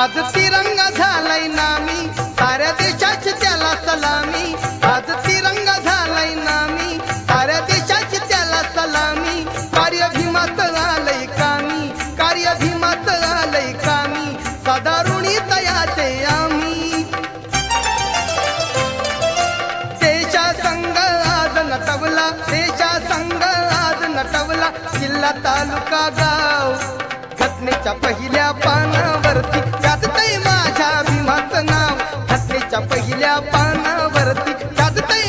आज तिरंगा झालाय नामी. साऱ्या देशाची त्याला सलामी. आज तिरंगा झालाय नामी. साऱ्या देशाची त्याला सलामी. कार्य भीमात आलय कामी. कार्य भीमात आलय कामी. सदारुणी तयाचे आम्ही. देशा संग आज नटवला. देशा संग आज नटवला. जिल्हा तालुका गाव. घटनेच्या पहिल्या पानावरती पानावरती गाजते